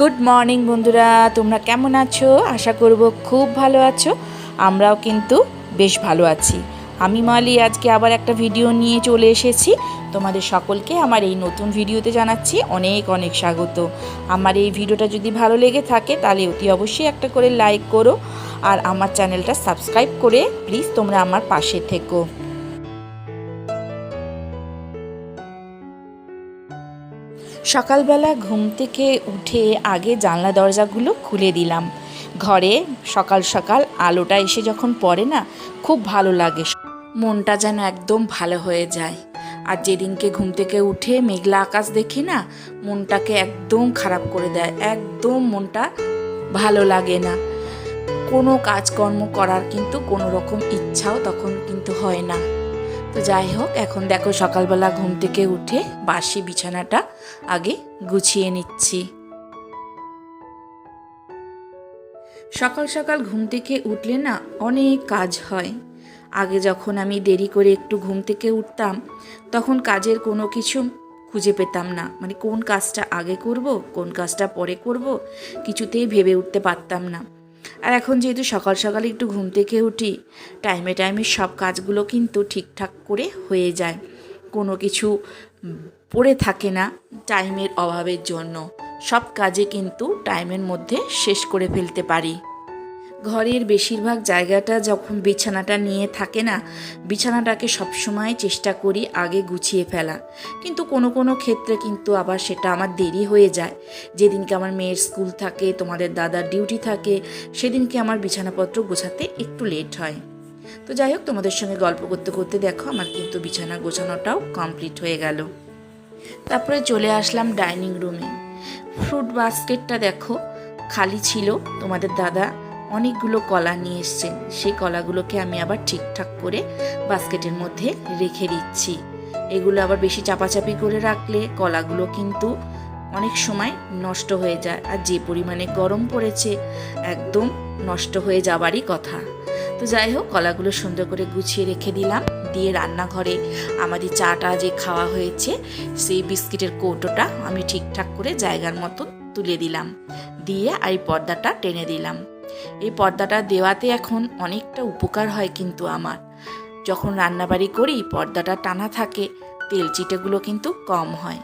Good morning বন্ধুরা। তোমরা কেমন আছো? আশা করব খুব ভালো আছো। আমরাও কিন্তু বেশ ভালো আছি। আমি মালি, আজকে আবার একটা ভিডিও নিয়ে চলে এসেছি। তোমাদের সকলকে আমার এই নতুন ভিডিওতে জানাচ্ছি অনেক অনেক স্বাগত। আমার এই ভিডিওটা যদি ভালো লেগে থাকে, তাহলে অতি অবশ্যই একটা করে লাইক করো। আর আমার চ্যানেলটা সাবস্ক্রাইব করে প্লিজ তোমরা আমার পাশে থেকো। সকালবেলা ঘুম থেকে উঠে আগে জানলা দরজাগুলো খুলে দিলাম। ঘরে সকাল সকাল আলোটা এসে যখন পড়ে না, খুব ভালো লাগে। মনটা যেন একদম ভালো হয়ে যায়। আর যেদিনকে ঘুম থেকে উঠে মেঘলা আকাশ দেখি না, মনটাকে একদম খারাপ করে দেয়। একদম মনটা ভালো লাগে না। কোনো কাজকর্ম করার কিন্তু কোনো রকম ইচ্ছাও তখন কিন্তু হয় না। তো যাই হোক, এখন দেখো সকালবেলা ঘুম থেকে উঠে বাসি বিছানাটা আগে গুছিয়ে নিচ্ছি। সকাল সকাল ঘুম থেকে উঠলে না অনেক কাজ হয়। আগে যখন আমি দেরি করে একটু ঘুম থেকে উঠতাম, তখন কাজের কোনো কিছু খুঁজে পেতাম না। মানে কোন কাজটা আগে করব, কোন কাজটা পরে করব, কিছুতেই ভেবে উঠতে পারতাম না। আর এখন যেহেতু সকাল সকাল একটু ঘুম থেকে উঠি টাইমে টাইমে সব কাজগুলো কিন্তু ঠিকঠাক করে হয়ে যায়। কোনো কিছু পড়ে থাকে না টাইমের অভাবের জন্য। সব কাজে কিন্তু টাইমের মধ্যে শেষ করে ফেলতে পারি। ঘরের বেশিরভাগ জায়গাটা যখন বিছানাটা নিয়ে থাকে না, বিছানাটাকে সবসময় চেষ্টা করি আগে গুছিয়ে ফেলা। কিন্তু কোনো কোনো ক্ষেত্রে কিন্তু আবার সেটা আমার দেরি হয়ে যায়। যেদিনকে আমার মেয়ের স্কুল থাকে, তোমাদের দাদার ডিউটি থাকে, সেদিনকে আমার বিছানাপত্র গোছাতে একটু লেট হয়। তো যাই হোক, তোমাদের সঙ্গে গল্প করতে করতে দেখো, আমার কিন্তু বিছানা গোছানোটাও কমপ্লিট হয়ে গেল। তারপরে চলে আসলাম ডাইনিং রুমে। ফ্রুট বাস্কেটটা দেখো, খালি ছিল, তোমাদের দাদা অনেকগুলো কলা নিয়ে এসছেন। সেই কলাগুলোকে আমি আবার ঠিকঠাক করে বাস্কেটের মধ্যে রেখে দিচ্ছি। এগুলো আবার বেশি চাপাচাপি করে রাখলে কলাগুলো কিন্তু অনেক সময় নষ্ট হয়ে যায় আর যে পরিমাণে গরম পড়েছে একদম নষ্ট হয়ে যাবারই কথা। তো যাই হোক, কলাগুলো সুন্দর করে গুছিয়ে রেখে দিলাম। দিয়ে রান্নাঘরে আমাদের চাটা যে খাওয়া হয়েছে, সেই বিস্কিটের কৌটোটা আমি ঠিকঠাক করে জায়গার মতো তুলে দিলাম। দিয়ে আর পর্দাটা টেনে দিলাম। এই পর্দাটা দেওয়াতে এখন অনেকটা উপকার হয় কিন্তু আমার। যখন রান্নাবাড়ি করি, পর্দাটা টানা থাকে, তেল চিটেগুলো কিন্তু কম হয়।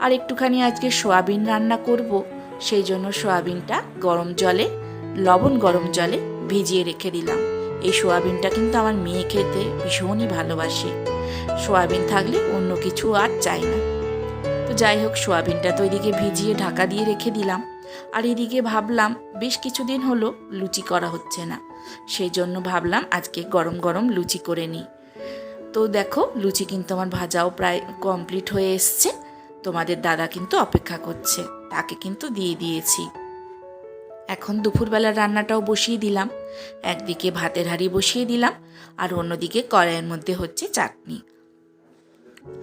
আর একটুখানি আজকে সোয়াবিন রান্না করব, সেই জন্য সোয়াবিনটা গরম জলে, লবণ গরম জলে ভিজিয়ে রেখে দিলাম। এই সোয়াবিনটা কিন্তু আমার মেয়ে খেতে ভীষণই ভালোবাসে। সোয়াবিন থাকলে অন্য কিছু আর চাই না। তো যাই হোক, সোয়াবিনটা তো এদিকে ভিজিয়ে ঢাকা দিয়ে রেখে দিলাম। আর এদিকে ভাবলাম বেশ কিছুদিন হলো লুচি করা হচ্ছে না। সেই জন্য ভাবলাম আজকে গরম গরম লুচি করে নিই। তো দেখো, লুচি কিন্তু আমার ভাজাও প্রায় কমপ্লিট হয়ে এসছে। তোমাদের দাদা কিন্তু অপেক্ষা করছে, তাকে কিন্তু দিয়ে দিয়েছি। এখন দুপুরবেলার রান্নাটাও বসিয়ে দিলাম। একদিকে ভাতের হাঁড়ি বসিয়ে দিলাম, আর অন্যদিকে কড়াইয়ের মধ্যে হচ্ছে চাটনি।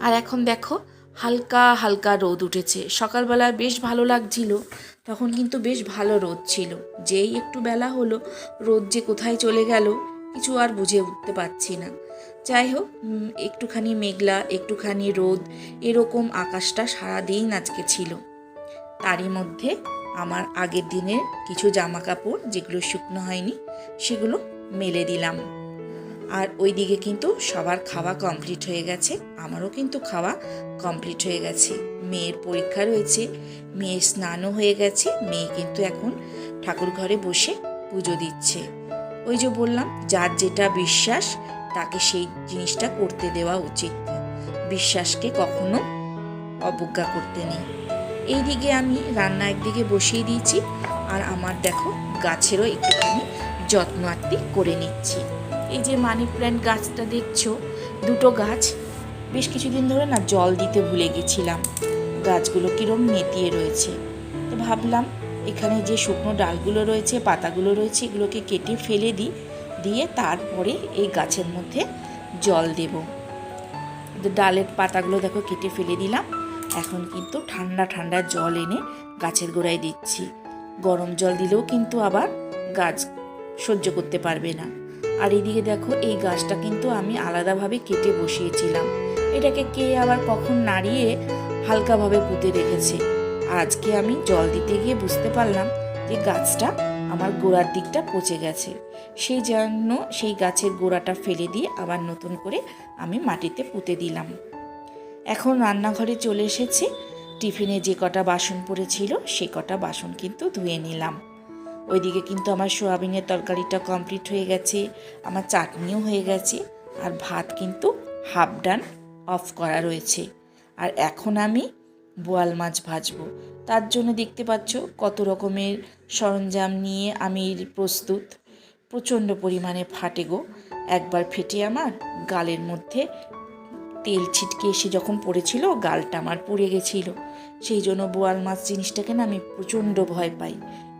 আর এখন দেখো, হালকা হালকা রোদ উঠেছে। সকালবেলা বেশ ভালো লাগছিল। তখন কিন্তু বেশ ভালো রোদ ছিল। যেই একটু বেলা হলো, রোদ যে কোথায় চলে গেল, কিছু আর বুঝে উঠতে পারছি না। যাই হোক একটুখানি মেঘলা, একটুখানি রোদ, এরকম আকাশটা সারাদিন আজকে ছিল। তারই মধ্যে আমার আগের দিনের কিছু জামা কাপড় যেগুলো শুকনো হয়নি, সেগুলো মেলে দিলাম। আর ওইদিকে কিন্তু সবার খাওয়া কমপ্লিট হয়ে গেছে। আমারও কিন্তু খাওয়া কমপ্লিট হয়ে গেছে। মেয়ের পরীক্ষা রয়েছে, মেয়ের স্নানও হয়ে গেছে, মেয়ে কিন্তু এখন ঠাকুর ঘরে বসে পুজো দিচ্ছে। ওই যে বললাম, যার যেটা বিশ্বাস, তাকে সেই জিনিসটা করতে দেওয়া উচিত। বিশ্বাসকে কখনো অবজ্ঞা করতে নেই। এইদিকে আমি রান্না একদিকে বসিয়ে দিয়েছি, আর আমার দেখো গাছেরও একটুখানি যত্ন আত্মি করে নিচ্ছি। এই যে মানি প্ল্যান্ট গাছটা দেখছ, দুটো গাছ। বেশ কিছুদিন ধরে না জল দিতে ভুলে গেছিলাম। গাছগুলো কিরম নেতিয়ে রয়েছে। তো ভাবলাম, এখানে যে শুকনো ডালগুলো রয়েছে, পাতাগুলো রয়েছে, এগুলোকে কেটে ফেলে দিই, দিয়ে তারপরে এই গাছের মধ্যে জল দেব। ডালের পাতাগুলো দেখো কেটে ফেলে দিলাম। এখন কিন্তু ঠান্ডা ঠান্ডা জল এনে গাছের গোড়ায় দিচ্ছি। গরম জল দিলেও কিন্তু আবার গাছ সহ্য করতে পারবে না। আর এদিকে দেখো, এই গাছটা কিন্তু আমি আলাদাভাবে কেটে বসিয়েছিলাম। এটাকে কে আবার কখন নাড়িয়ে হালকাভাবে পুঁতে রেখেছে? আজকে আমি জল দিতে গিয়ে বুঝতে পারলাম যে গাছটা আমার গোড়ার দিকটা পচে গেছে। সেই জন্য সেই গাছের গোড়াটা ফেলে দিয়ে আবার নতুন করে আমি মাটিতে পুঁতে দিলাম। এখন রান্নাঘরে চলে এসেছি। টিফিনে যে কটা বাসন পড়েছিল, সে কটা বাসন কিন্তু ধুয়ে নিলাম। ওইদিকে কিন্তু আমার সোয়াবিনের তরকারিটা কমপ্লিট হয়ে গেছে, আমার চাটনিও হয়ে গেছে, আর ভাত কিন্তু হাফ ডান অফ করা রয়েছে। আর এখন আমি বোয়াল মাছ ভাজবো। তার জন্য দেখতে পাচ্ছ কত রকমের সরঞ্জাম নিয়ে আমি প্রস্তুত। প্রচণ্ড পরিমাণে ফাটে গো। একবার ফেটে আমার গালের মধ্যে তেল ছিটকে এসে যখন পড়েছিল, গালটা আমার পুড়ে গেছিল। সেই জন্য বোয়াল মাছ জিনিসটাকে না আমি প্রচণ্ড ভয় পাই।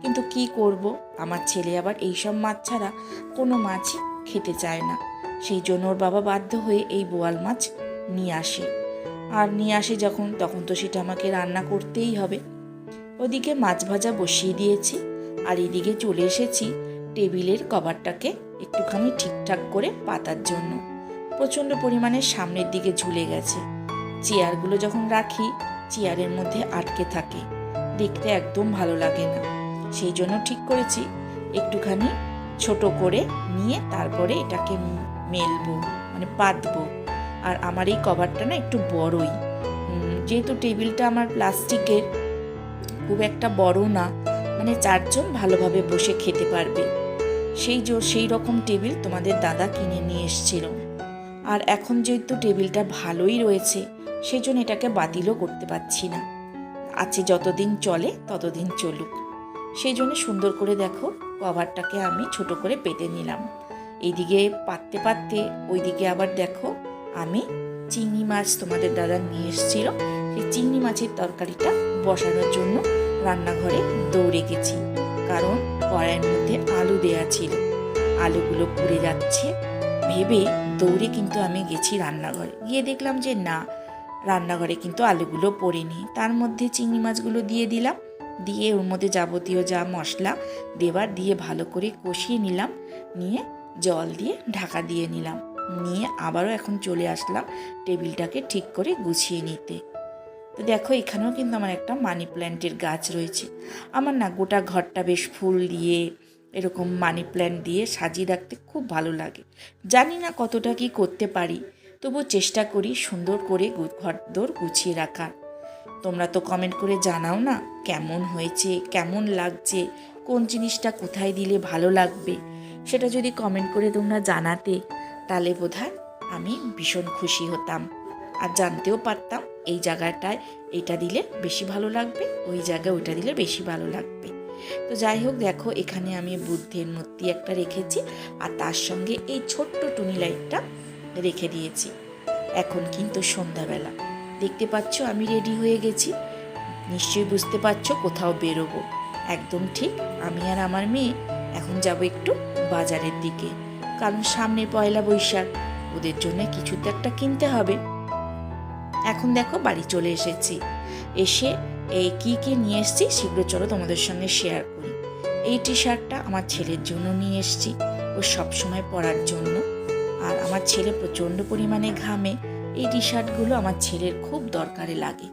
কিন্তু কি করব? আমার ছেলে আবার এইসব মাছ ছাড়া কোনো মাছই খেতে চায় না। সেই জন্য ওর বাবা বাধ্য হয়ে এই বোয়াল মাছ নিয়ে আসে। আর নিয়ে আসে যখন, তখন তো সেটা আমাকে রান্না করতেই হবে। ওদিকে মাছ ভাজা বসিয়ে দিয়েছি আর এদিকে চলে এসেছি টেবিলের কভারটাকে একটুখানি ঠিকঠাক করে পাতার জন্য। প্রচণ্ড পরিমাণে সামনের দিকে ঝুলে গেছে। চেয়ারগুলো যখন রাখি, চেয়ারের মধ্যে আটকে থাকে। দেখতে একদম ভালো লাগে না। সেই জন্য ঠিক করেছি। একটুখানি ছোট করে নিয়ে তারপরে এটাকে মেলবো মানে পাতবো। আর আমার এই কভারটা না একটু বড়ই। যেহেতু টেবিলটা আমার প্লাস্টিকের, খুব একটা বড় না মানে চারজন ভালোভাবে বসে খেতে পারবে। সেই জো, সেই রকম টেবিল তোমাদের দাদা কিনে নিয়ে এসেছিল। আর এখন যেহেতু টেবিলটা ভালোই রয়েছে, সেই জন্য এটাকে বাতিলও করতে পারছি না। আছে যতদিন চলে, ততদিন চলুক। সেই জন্য সুন্দর করে দেখো, কভারটাকে আমি ছোট করে পেতে নিলাম। এইদিকে পাততে পাততে ওইদিকে আবার দেখো, আমি চিংড়ি মাছ তোমাদের দাদা নিয়ে এসেছিল। সেই চিংড়ি মাছের তরকারিটা বসানোর জন্য রান্নাঘরে দৌড়ে গেছি। কারণ কড়াইয়ের মধ্যে আলু দেয়া ছিল। আলুগুলো পুড়ে যাচ্ছে। ভেবে দৌড়ে কিন্তু আমি গেছি রান্নাঘরে। গিয়ে দেখলাম যে না, রান্নাঘরে কিন্তু আলুগুলো পড়েনি। তার মধ্যে চিংড়ি মাছগুলো দিয়ে দিলাম। দিয়ে ওর মধ্যে যাবতীয় যা মশলা দেবার দিয়ে ভালো করে কষিয়ে নিলাম। নিয়ে জল দিয়ে ঢাকা দিয়ে নিলাম। নিয়ে আবারও এখন চলে আসলাম টেবিলটাকে ঠিক করে গুছিয়ে নিতে। তো দেখো, এখানেও কিন্তু আমার একটা মানি প্ল্যান্টের গাছ রয়েছে। আমার না গোটা ঘরটা বেশ ফুল দিয়ে, এরকম মানি প্ল্যান্ট দিয়ে সাজিয়ে রাখতে খুব ভালো লাগে। জানি না কতটা কি করতে পারি তবু চেষ্টা করি সুন্দর করে ঘরদোর গুছিয়ে রাখার। তোমরা তো কমেন্ট করে জানাও না কেমন হয়েছে, কেমন লাগছে, কোন জিনিসটা কোথায় দিলে ভালো লাগবে, সেটা যদি কমেন্ট করে তোমরা জানাতে, তাহলে বোধহয় আমি ভীষণ খুশি হতাম। আর জানতেও পারতাম এই জায়গাটায় এটা দিলে বেশি ভালো লাগবে, ওই জায়গায় ওইটা দিলে বেশি ভালো লাগবে। তো যাই হোক, দেখো এখানে আমি বুদ্ধের মূর্তি একটা রেখেছি, আর তার সঙ্গে এই ছোট্ট টুনি লাইটটা রেখে দিয়েছি। এখন কিন্তু সন্ধ্যাবেলা। দেখতে পাচ্ছ, আমি রেডি হয়ে গেছি। নিশ্চয়ই বুঝতে পারছ কোথাও বেরোবো। একদম ঠিক, আমি আর আমার মেয়ে এখন যাব একটু বাজারের দিকে। কারণ সামনে পয়লা বৈশাখ, ওদের জন্য কিছু তো একটা কিনতে হবে। এখন দেখো, বাড়ি চলে এসেছি। এসে এই কি কি নিয়ে এসেছি শীঘ্র চলো তোমাদের সঙ্গে শেয়ার করি। এই টি শার্টটা আমার ছেলের জন্য নিয়ে এসেছি। ও সবসময় পরার জন্য। আর আমার ছেলে প্রচণ্ড পরিমাণে ঘামে। এই টি শার্টগুলো আমার ছেলের খুব দরকারে লাগে।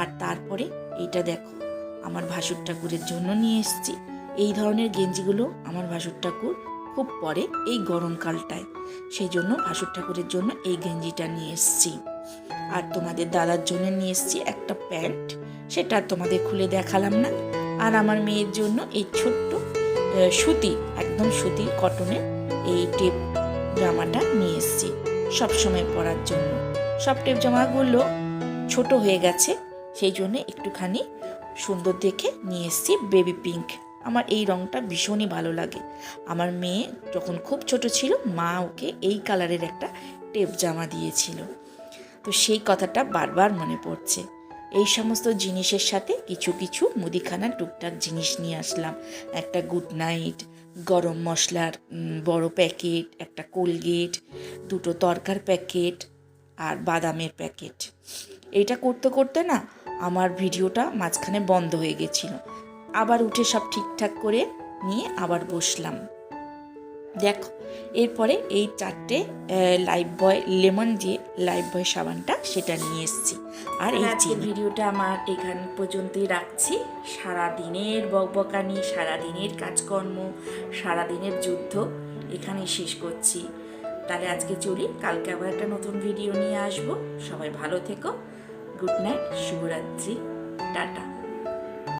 আর তারপরে এইটা দেখো, আমার ভাসুর ঠাকুরের জন্য নিয়ে এসেছি। এই ধরনের গেঞ্জিগুলো আমার ভাসুর ঠাকুর খুব পরে এই গরমকালটায়। সেই জন্য ভাসুর ঠাকুরের জন্য এই গেঞ্জিটা নিয়ে এসেছি। আর তোমাদের দাদার জন্য নিয়ে এসেছি একটা প্যান্ট, সেটা তোমাদের খুলে দেখালাম না। আর আমার মেয়ের জন্য এই ছোট্ট সুতি, একদম সুতির কটনের এই টেপ জামাটা নিয়ে এসেছি। সবসময় পরার জন্য। সব টেপ জামাগুলো ছোট হয়ে গেছে, সেই জন্য একটুখানি সুন্দর দেখে নিয়ে এসেছি বেবি পিঙ্ক। আমার এই রংটা ভীষণই ভালো লাগে। আমার মেয়ে যখন খুব ছোট ছিল, মা ওকে এই কালারের একটা টেপ জামা দিয়েছিল। তো সেই কথাটা বারবার মনে পড়ছে। এই সমস্ত জিনিসের সাথে কিছু কিছু মুদিখানার টুকটাক জিনিস নিয়ে আসলাম। একটা গুড নাইট গরম মশলার বড় প্যাকেট, একটা কোলগেট, দুটো তরকার প্যাকেট আর বাদামের প্যাকেট। এটা করতে করতে না আমার ভিডিওটা মাঝখানে বন্ধ হয়ে গেছিল। আবার উঠে সব ঠিকঠাক করে নিয়ে আবার বসলাম। দেখো এরপরে এই চারটে লাইফ বয় লেমন দিয়ে লাইফ বয় সাবানটা সেটা নিয়ে এসেছি। আর এই ভিডিওটা আমার এখান পর্যন্তই রাখছি। সারা দিনের বকবকানি সারা দিনের কাজকর্ম সারা দিনের যুদ্ধ এখানেই শেষ করছি। তাহলে আজকে চলি কালকে আবার একটা নতুন ভিডিও নিয়ে আসব। সবাই ভালো থেকো। গুড নাইট শুভরাত্রি টাটা।